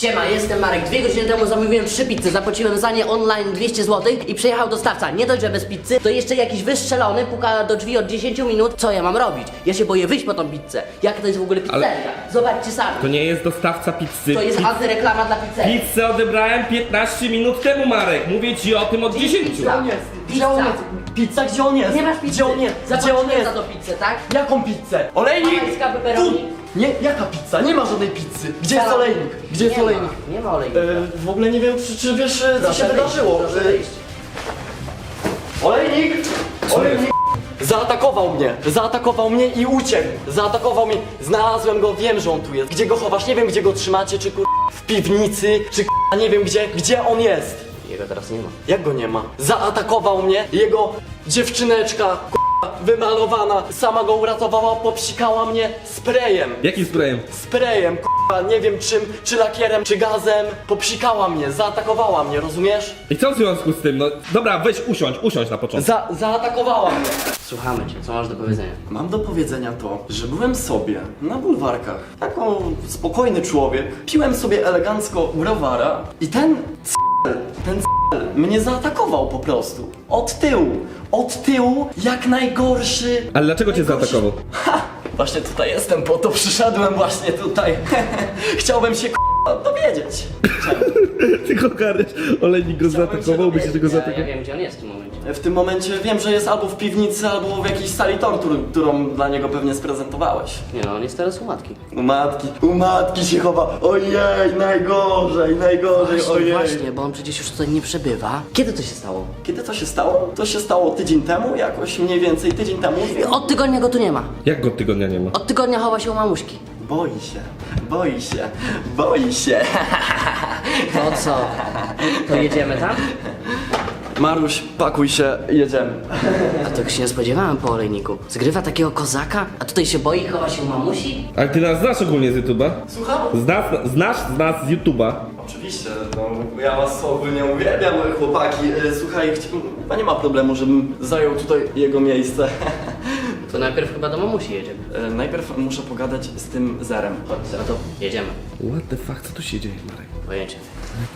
Siema, jestem Marek. Dwie godziny temu zamówiłem trzy pizze, zapłaciłem za nie online 200 zł i przyjechał dostawca. Nie dość, że bez pizzy, to jeszcze jakiś wystrzelony puka do drzwi od 10 minut. Co ja mam robić? Ja się boję wyjść po tą pizzę. Jak to jest w ogóle pizzeria? Zobaczcie sami. To nie jest dostawca pizzy. To jest antyreklama dla pizzerii. Pizzę odebrałem 15 minut temu, Marek. Mówię ci o tym od 10. Pizza. on jest? Gdzie on jest? Pizza, gdzie on jest? Nie masz pizzy. Gdzie on jest? Gdzie on Zapłaciłem jest? za to pizzę, tak? Jaką pizzę? Olejnik! Pepperoni. Tu! Nie, jaka pizza? Nie ma żadnej pizzy. Gdzie jest olejnik? Gdzie jest nie olejnik? Ma, nie ma olejnika. E, w ogóle nie wiem, czy, czy wiesz, e, co Proszę się wyjść, wydarzyło. Proszę E, wyjść. Olejnik! Olejnik! Zaatakował mnie, zaatakował mnie i uciekł. Zaatakował mnie. Znalazłem go, wiem, że on tu jest. Gdzie go chowasz? Nie wiem, gdzie go trzymacie, czy kur... w piwnicy, czy kur... nie wiem gdzie, gdzie on jest. Jego teraz nie ma. Jak go nie ma? Zaatakował mnie, jego dziewczyneczka, k***a, wymalowana, sama go uratowała, popsikała mnie sprayem. Jakim sprayem? Sprayem, k***a, nie wiem czym, czy lakierem, czy gazem, popsikała mnie, zaatakowała mnie, rozumiesz? I co w związku z tym? No dobra, weź usiądź, usiądź na początku. Za, zaatakowała mnie. Słuchamy cię, co masz do powiedzenia? Mam do powiedzenia to, że byłem sobie na bulwarkach, jako spokojny człowiek, piłem sobie elegancko browara i ten c***l, ten mnie zaatakował po prostu. Od tyłu, od tyłu, jak najgorszy. Ale dlaczego cię najgorszy- zaatakował? Ha! Właśnie tutaj jestem, po to przyszedłem właśnie tutaj. Chciałbym się k***a dowiedzieć. Czemu? Tylko garniesz, olejnik go zaatakował, by się tego Ja, ja zaatakował. wiem, gdzie on jest w tym momencie. W tym momencie wiem, że jest albo w piwnicy, albo w jakiejś sali tortur, którą dla niego pewnie sprezentowałeś. Nie no, on jest teraz u matki. U matki, u matki się chowa. Ojej, najgorzej, najgorzej, Właśnie, ojej. właśnie, bo on przecież już tutaj nie przebywa. Kiedy to się stało? Kiedy to się stało? To się stało tydzień temu, jakoś mniej więcej tydzień temu. Od tygodnia go tu nie ma. Jak go tygodnia nie ma? Od tygodnia chowa się u mamuśki. Boi się, boi się, boi się. To co? To jedziemy tam? Maruś, pakuj się, jedziemy. A to się nie spodziewałem po olejniku. Zgrywa takiego kozaka, a tutaj się boi, chowa się u mamusi? Ale ty nas znasz ogólnie z YouTube'a? Słucham? Znasz, znasz z nas z YouTube'a? Oczywiście, no ja was ogólnie uwielbiam, chłopaki. E, Słuchaj, chci- chyba nie ma problemu, żebym zajął tutaj jego miejsce. To najpierw chyba do mamusi jedziemy. E, Najpierw muszę pogadać z tym zerem. Chodź, to jedziemy. What the fuck, co tu się dzieje, Marek? Pojęcie.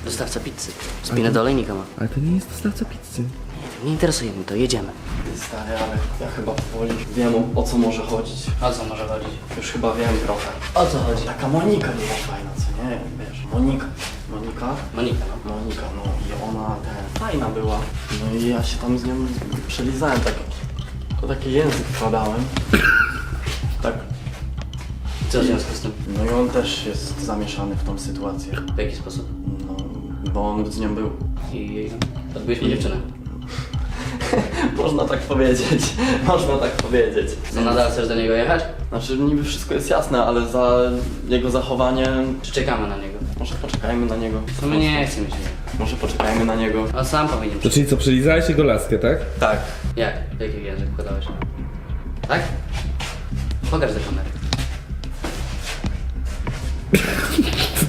Dostawca pizzy. Spinę do olejnika ma. Ale to nie jest dostawca pizzy. Nie interesuje mnie to, jedziemy. Stary, ale ja chyba powoli wiem o, o co może chodzić. O co może chodzić? Już chyba wiem trochę. O co chodzi? Taka Monika była fajna, co nie? Wiesz, Monika. Monika? Monika, no. Monika, no i ona ten, fajna była. No i ja się tam z nią przelizałem, tak, to taki język wkładałem. Tak. Co w związku z tym? No i on też jest zamieszany w tą sytuację. W jaki sposób? No, bo on z nią był. I odbyłeś mu dziewczynę. Można tak powiedzieć, można tak powiedzieć. Co, nadal chcesz do niego jechać? Znaczy niby wszystko jest jasne, ale za jego zachowanie Czy czekamy na niego? może poczekajmy na niego. No my nie chcemy się. Może poczekajmy na niego. On sam powinien To czyli co, przelizałeś jego laskę, tak? Tak. Jak? Jaki język wkładałeś? Tak? Pokaż do kamery.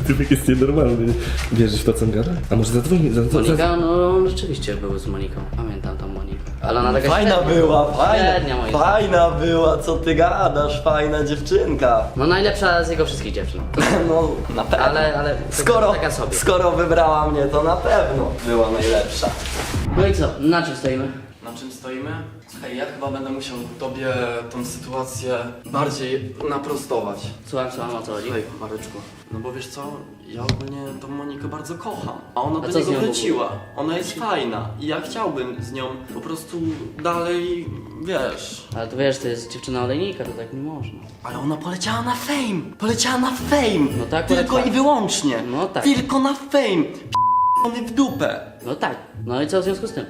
Ty jest nienormalny. Wierzysz w to, co on gada? A może zadzwoni? za- za- za- Monika, no on rzeczywiście był z Moniką. Pamiętam tą Monikę. Ale ona taka Fajna średnia. była, Średnia, fajna, moim fajna była, co ty gadasz, fajna dziewczynka. No najlepsza z jego wszystkich dziewczyn. No, na pewno. Ale, ale Skoro, taka sobie. skoro wybrała mnie, to na pewno była najlepsza. No i co? Na czym stoimy? Na czym stoimy? Słuchaj, ja chyba będę musiał tobie tą sytuację bardziej naprostować. Słucham, słucham, o co chodzi? Słuchaj, Mareczku, no bo wiesz co, ja ogólnie tą Monikę bardzo kocham, a ona A do co z niego nią w ogóle? wróciła. Ona jest fajna i ja chciałbym z nią po prostu dalej, wiesz... Ale to wiesz, to jest dziewczyna olejnika, to tak nie można. Ale ona poleciała na fame! Poleciała na fame! No tak, Tylko tak. i wyłącznie! No tak. Tylko na fame! P***ony w dupę! No tak. No i co w związku z tym?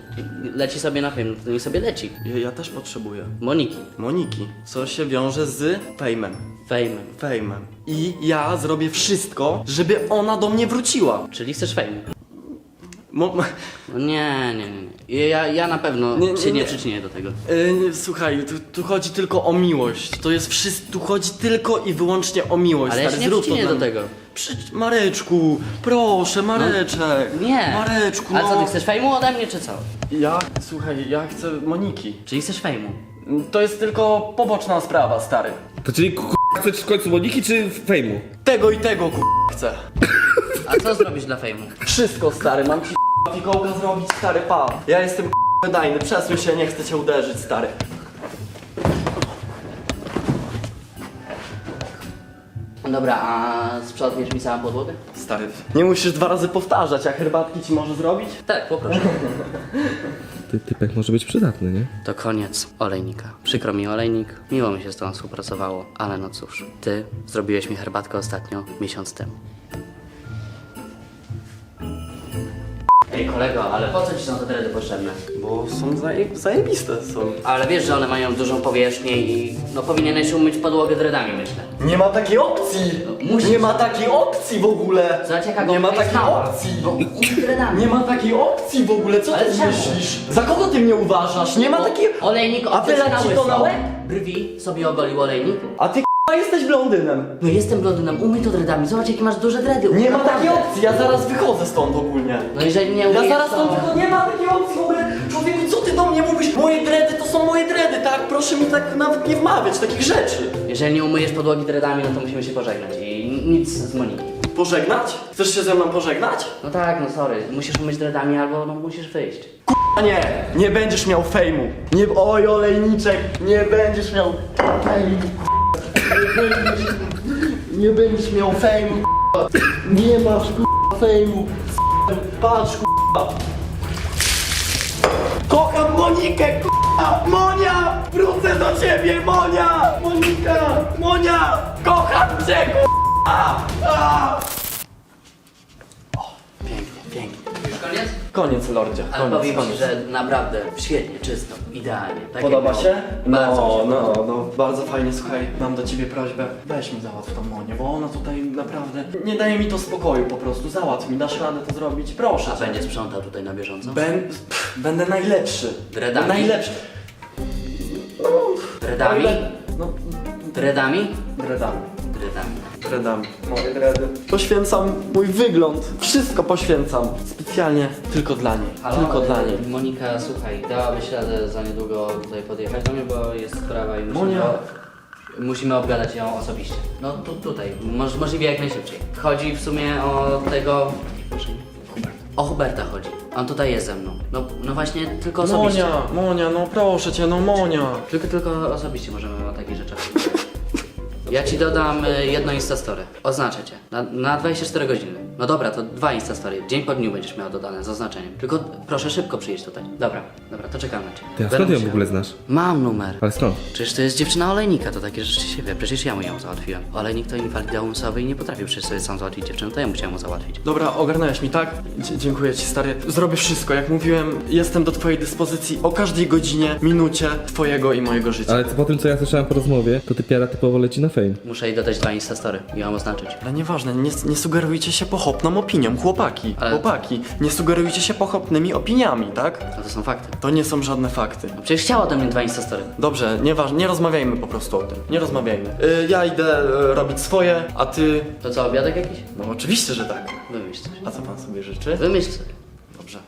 Leci sobie na film, to niech sobie leci. Ja, ja też potrzebuję. Moniki. Moniki, co się wiąże z fame'em. Fejmem. Fame'em. I ja zrobię wszystko, żeby ona do mnie wróciła. Czyli chcesz fejmu. Mo- No nie, nie, nie. nie. Ja, ja na pewno Nie, nie, się nie, nie. przyczynię do tego. Yy, słuchaj, tu, tu chodzi tylko o miłość. To jest wszystko, tu chodzi tylko i wyłącznie o miłość. Ale ja stary, się nie zrób to przyczynię dla do mnie. tego. Przy... Mareczku, proszę, Mareczek. Nie. Mareczku, A co, no. ty chcesz fejmu ode mnie, czy co? Ja, słuchaj, ja chcę Moniki. Czyli chcesz fejmu? To jest tylko poboczna sprawa, stary. To czyli chcesz w końcu Moniki czy fejmu? Tego i tego, k***, chcę. A co zrobisz dla fejmu? Wszystko stary, mam ci fikołka zrobić stary pa. Ja jestem wydajny, przesuń się, nie chcę cię uderzyć stary. Dobra, a sprzątniesz mi całą podłogę? Stary, nie musisz dwa razy powtarzać, a herbatki ci może zrobić? Tak, poproszę. Ty, typek może być przydatny, nie? To koniec olejnika. Przykro mi olejnik, miło mi się z tobą współpracowało, ale no cóż, ty zrobiłeś mi herbatkę ostatnio miesiąc temu. Ej kolego, ale po co ci są te dredy potrzebne? Bo są zaje, zajebiste są. Ale wiesz, że one mają dużą powierzchnię i no powinieneś umyć podłogę dredami, myślę. Nie ma takiej opcji! musisz. Nie ma takiej opcji w ogóle! Zobacz jaka Nie ma gąbka jest takiej mała. opcji! No. Nie ma takiej opcji w ogóle, co Ale ty czemu? myślisz? Za kogo ty mnie uważasz? Nie ma takiej... Olejnik A wylać ci to na łeb? Brwi sobie ogolił olejnik. A ty k***a jesteś blondynem. No jestem blondynem, umyj to dredami, zobacz jakie masz duże dredy. Nie ma Naprawdę. takiej opcji, ja zaraz wychodzę stąd ogólnie. No jeżeli nie Ja umyjesz, zaraz to... stąd wychodzę, nie ma takiej opcji w ogóle. Człowieku, co ty do mnie mówisz? Moje dredy to są moje dredy, tak? Proszę mi tak nawet nie wmawiać takich rzeczy. Jeżeli nie umyjesz podłogi dredami, no to musimy się pożegnać i nic z Moniki. Pożegnać? Chcesz się ze mną pożegnać? No tak, no sorry, musisz umyć dredami albo no musisz wyjść. A nie, nie będziesz miał fejmu. Nie, oj olejniczek, nie będziesz miał fejmu. Będziesz, nie będziesz miał fejmu. Nie masz k***a, fejmu. Patrz k***a. Kocham Monikę k***a. Monia, wrócę do ciebie Monia. Monika, Monia, kocham cię k***a. Koniec? Lordzie, Ale koniec, powiem koniec. ci, że naprawdę świetnie, czysto, idealnie. Tak Podoba jak się? miało. Bardzo mi No, się no, podoba. no, bardzo fajnie, słuchaj, mam do ciebie prośbę, weź mi załatw tą Monię, bo ona tutaj naprawdę nie daje mi to spokoju po prostu, załatw mi, dasz radę to zrobić, proszę A cię. będzie sprzątał tutaj na bieżąco? Ben, pff, będę najlepszy. Dredami? Najlepszy. Dredami? No, Dredami? dredami. Dredami. Dredami. Moje dredy. Poświęcam mój wygląd, wszystko poświęcam. Specjalnie tylko dla niej, Halo, tylko e, dla niej. Monika, słuchaj, dałabyś radę za niedługo tutaj podjechać do mnie, bo jest sprawa i musimy, Monia. musimy obgadać ją osobiście. No tu, tutaj, moż, możliwie jak najszybciej. Chodzi w sumie o tego... O Huberta chodzi. On tutaj jest ze mną. No, no właśnie, tylko osobiście. Monia, Monia, no proszę cię, no Monia. Tylko, tylko osobiście możemy o takich rzeczach. Ja ci dodam y, jedno Instastory. Oznaczę cię. Na, na 24 godziny. No dobra, to dwa Instastory. Dzień po dniu będziesz miał dodane z oznaczeniem. Tylko proszę szybko przyjść tutaj. Dobra, dobra, to czekam na cię. Ty, a Będę skąd ją w musiał. ogóle znasz? Mam numer. Ale skąd? Przecież to jest dziewczyna olejnika, to takie rzeczy się wie. Przecież ja mu ją załatwiłem. Olejnik to inwalida umysłowy i nie potrafił przecież sobie sam załatwić dziewczyny, to ja musiałem mu załatwić. Dobra, ogarnąłeś mi, tak? Dzie- dziękuję ci, stary. Zrobię wszystko. Jak mówiłem, jestem do twojej dyspozycji o każdej godzinie, minucie twojego i mojego życia. Ale po tym, co ja słyszałem po rozmowie, to ty piara typowo leci na Muszę jej dodać dwa Instastory i ją oznaczyć. Ale nieważne, nie, nie sugerujcie się pochopną opinią, chłopaki. Ale- Chłopaki, nie sugerujcie się pochopnymi opiniami, tak? No to są fakty. To nie są żadne fakty. No przecież chciał ode mnie dwa Instastory. Dobrze, nieważne, nie rozmawiajmy po prostu o tym. Nie rozmawiajmy. Y, ja idę y, robić swoje, a ty. To co, obiadek jakiś? No oczywiście, że tak. Wymyśl coś. A co pan sobie życzy? Wymyśl coś. Dobrze.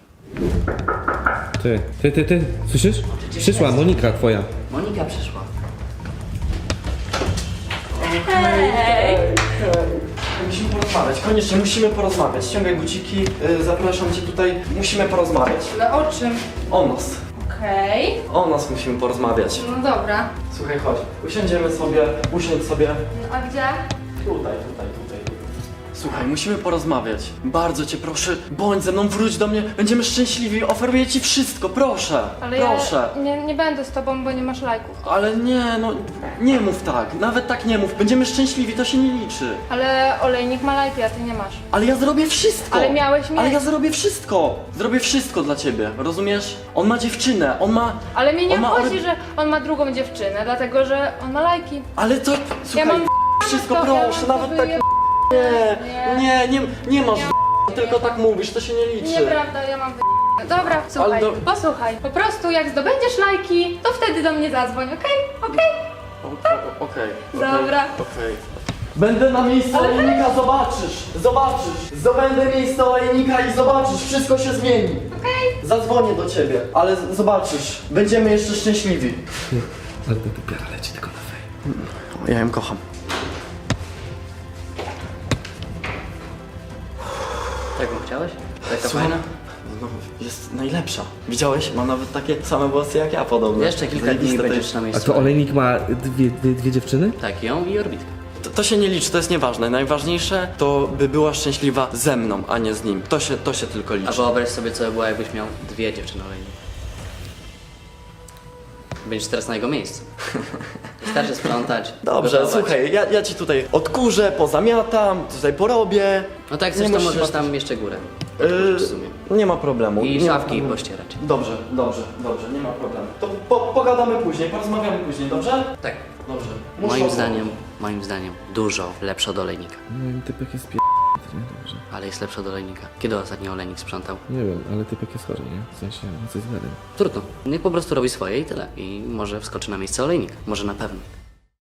Ty, ty, ty, ty, słyszysz? Przyszła Monika twoja. Monika przyszła. Musimy porozmawiać, koniecznie musimy porozmawiać. Ściągaj buciki, y, zapraszam cię tutaj. Musimy porozmawiać. Ale o czym? O nas. Okej. O nas musimy porozmawiać. No dobra. Słuchaj, chodź. Usiądziemy sobie, usiądź sobie. No, a gdzie? Tutaj, tutaj, tutaj. Słuchaj, musimy porozmawiać. Bardzo cię proszę, bądź ze mną, wróć do mnie. Będziemy szczęśliwi, oferuję ci wszystko, proszę. Ale proszę. ja nie, nie będę z tobą, bo nie masz lajków. Ale nie, no nie mów tak, nawet tak nie mów. Będziemy szczęśliwi, to się nie liczy. Ale olejnik ma lajki, a ty nie masz. Ale ja zrobię wszystko. Ale miałeś mieć. Ale ja zrobię wszystko. Zrobię wszystko dla ciebie, rozumiesz? On ma dziewczynę, on ma... Ale mnie nie on ma obchodzi, że on ma drugą dziewczynę, dlatego że on ma lajki. Ale to... Słuchaj, mam wszystko ja proszę, mam nawet to tak... Nie, nie, nie, nie masz Nie. tylko tak mówisz, to się nie liczy. Nieprawda, ja mam wy... Dobra, słuchaj, do- posłuchaj. Po prostu jak zdobędziesz lajki, to wtedy do mnie zadzwoń, okej? Okej? O- o- Okej. okej, Dobra. Okej. Będę na miejscu olejnika, zobaczysz, zobaczysz. Zdobędę miejsce olejnika i zobaczysz, wszystko się zmieni. Okej. Zadzwonię do ciebie, ale z- zobaczysz, będziemy jeszcze szczęśliwi. Ale to ty piara leci tylko na fame. Ja ją kocham. Taką chciałeś? Taka Słucham? fajna? No, jest najlepsza. Widziałeś? Ma nawet takie same włosy jak ja podobno. Jeszcze kilka dni Zajebiste to będziesz jest. na A miejscu. to olejnik ma dwie, dwie, dwie dziewczyny? Tak, ją i orbitkę. To, to się nie liczy, to jest nieważne. Najważniejsze to by była szczęśliwa ze mną, a nie z nim. To się, to się tylko A liczy. wyobraź sobie, co by było, jakbyś miał dwie dziewczyny olejnik. Będziesz teraz na jego miejscu. Wystarczy sprzątać. Dobrze, gotować. słuchaj, ja, ja ci tutaj odkurzę, pozamiatam, tutaj porobię. No tak, chcesz, to możesz martwić. tam jeszcze górę. Yy, w sumie. nie ma problemu. I nie szafki pościerać. Dobrze, dobrze, dobrze, nie ma problemu. To po, pogadamy później, porozmawiamy później, dobrze? Tak. Dobrze. Muszę Moim zdaniem, moim zdaniem, dużo lepsze od olejnika. No typek jest pie... nie? Dobrze. Ale jest lepsze od olejnika. Kiedy ostatnio olejnik sprzątał? Nie wiem, ale typek jest chory, nie? W sensie, no coś z. Trudno. Niech po prostu robi swoje i tyle. I może wskoczy na miejsce olejnik. Może na pewno.